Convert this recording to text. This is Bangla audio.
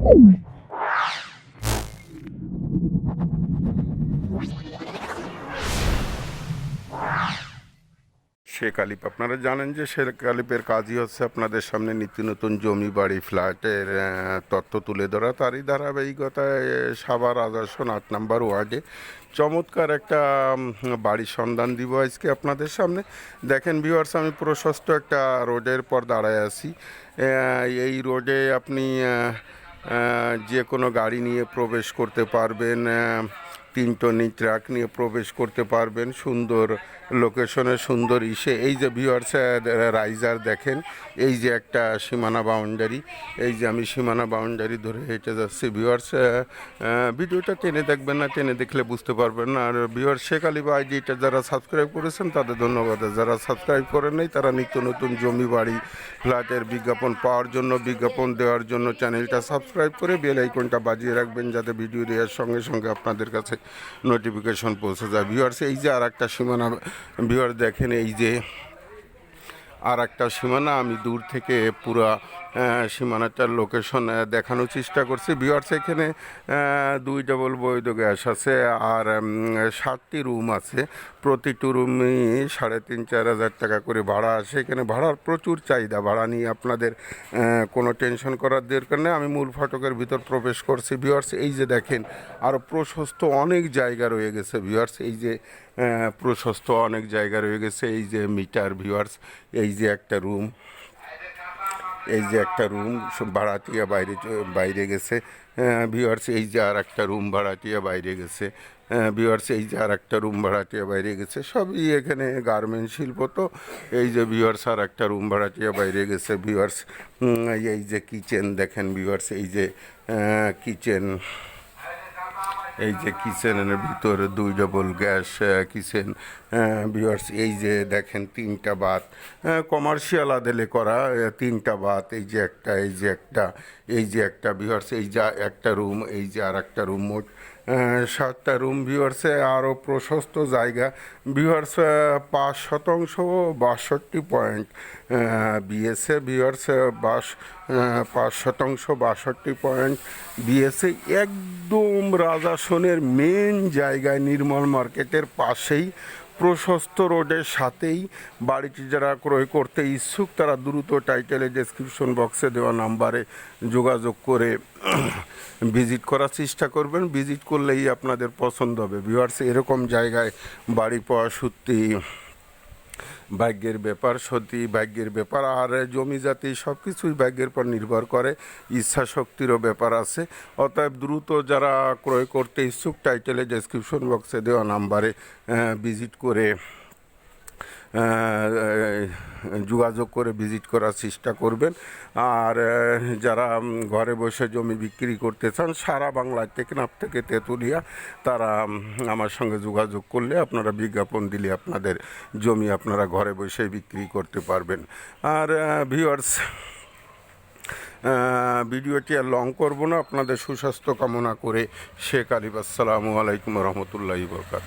শেখ আলিপ আপনারা জানেন যে শেখ আলিপের কাজই হচ্ছে আপনাদের সামনে নিত্য নতুন জমি বাড়ি, ফ্ল্যাটের তথ্য তুলে ধরা। তারই ধারাবাহিকতায় সাভার আদর্শন আট নাম্বার ওয়ার্ডে চমৎকার একটা বাড়ির সন্ধান দিব আজকে আপনাদের সামনে। দেখেন ভিউয়ার্স, আমি প্রশস্ত একটা রোডের পর দাঁড়ায় আছি। এই রোডে আপনি যে কোনো গাড়ি নিয়ে প্রবেশ করতে পারবেন আহ, তিন টনি ট্রাক নিয়ে প্রবেশ করতে পারবেন। সুন্দর লোকেশনে সুন্দর ইসে। এই যে ভিউয়ার্স রাইজার দেখেন এই যে একটা সীমানা বাউন্ডারি এই যে আমি সীমানা বাউন্ডারি ধরে হেঁটে যাচ্ছি। ভিউয়ার্স ভিডিওটা টেনে দেখবেন না টেনে দেখলে বুঝতে পারবেন না। আর ভিউয়ার্স শেখ আলী বা আইডিটা যারা সাবস্ক্রাইব করেছেন তাদের ধন্যবাদ। যারা সাবস্ক্রাইব করেন নাই তারা নিত্য নতুন জমি বাড়ি ফ্ল্যাটের বিজ্ঞাপন পাওয়ার জন্য বিজ্ঞাপন দেওয়ার জন্য চ্যানেলটা সাবস্ক্রাইব করে বেল আইকনটা বাজিয়ে রাখবেন যাতে ভিডিও দেওয়ার সঙ্গে সঙ্গে আপনাদের কাছে নোটিফিকেশন পৌঁছে যায়। ভিউয়ার্স এই যে আর একটা সীমানা ভিউয়ার দেখেন, এই যে আর একটা সীমানা, আমি দূর থেকে পুরো সীমানাটার লোকেশন দেখানোর চেষ্টা করছি। ভিউয়ার্স এখানে দুই ডবল বৈধ গ্যাস আছে আর সাতটি রুম আছে। প্রতিটি রুমই সাড়ে তিন, চার হাজার টাকা করে ভাড়া আসে। এখানে ভাড়ার প্রচুর চাহিদা। ভাড়া নিয়ে আপনাদের কোনো টেনশন করার দরকার নেই। আমি মূল ফটকের ভিতর প্রবেশ করছি। ভিউয়ার্স এই যে দেখেন আরও প্রশস্ত অনেক জায়গা রয়ে গেছে। ভিউয়ার্স এই যে প্রশস্ত অনেক জায়গা রয়ে গেছে। এই যে মিটার ভিউয়ার্স এই যে একটা রুম এই যে একটা রুম ভাড়াটিয়া বাইরে বাইরে গেছে। ভিওয়ার্স এই যে আর একটা রুম ভাড়াটিয়া বাইরে গেছে। ভিওয়ার্স এই যে আর একটা রুম ভাড়াটিয়া বাইরে গেছে। সবই এখানে গার্মেন্ট শিল্প তো। এই যে ভিওয়ার্স আর একটা রুম ভাড়াটিয়া বাইরে গেছে ভিওয়ার্স এই যে কিচেন দেখেন ভিওয়ার্স এই যে কিচেন এই যে কিচেনের ভিতরে দুই ডবল গ্যাস কিচেন ভিওয়ার্স এই যে দেখেন তিনটা বাত কমার্শিয়াল আদেলে করা তিনটা বাত, এই যে একটা, এই যে একটা, এই যে একটা ভিওয়ার্স এই যা একটা রুম এই যে আর একটা রুম মোট সাতটা রুম ভিউয়ার্সে আরও প্রশস্ত জায়গা। ভিউয়ার্স পাঁচ শতাংশ বাষট্টি পয়েন্ট বিএসএ ভিউয়ার্স বাস পাঁচ শতাংশ বাষট্টি পয়েন্ট বিএসএ একদম রাজাসনের মেন জায়গায় নির্মল মার্কেটের পাশেই। প্রশস্ত রোডের সাথেই বাড়িটি যারা ক্রয় করতে ইচ্ছুক, তারা দ্রুত টাইটেলে ডেসক্রিপশন বক্সে দেওয়া নাম্বারে যোগাযোগ করে ভিজিট করার চেষ্টা করবেন। ভিজিট করলেই আপনাদের পছন্দ হবে। ভিউয়ার্স এরকম জায়গায় বাড়ি পাওয়া সত্যি ভাগ্যের ব্যাপার সতী, ভাগ্যের ব্যাপার আর জমি জাতি সব কিছুই ভাগ্যের পর নির্ভর করে। ইচ্ছা শক্তিরও ব্যাপার আছে। অতএব দ্রুত যারা ক্রয় করতে ইচ্ছুক টাইটেলে ডেসক্রিপশন বক্সে দেওয়া নাম্বারে ভিজিট করে যোগাযোগ করে ভিজিট করার চেষ্টা করবেন। আর যারা ঘরে বসে জমি বিক্রি করতে চান, সারা বাংলায় টেকনাফ থেকে তেঁতুলিয়া, তারা আমার সঙ্গে যোগাযোগ করলে আপনারা বিজ্ঞাপন দিলে আপনাদের জমি আপনারা ঘরে বসে বিক্রি করতে পারবেন। আর ভিউয়ার্স ভিডিওটি আর লং করব না। আপনাদের সুস্বাস্থ্য কামনা করে শেখ আলিব আসসালামু আলাইকুম রহমতুল্লাহি বরকাত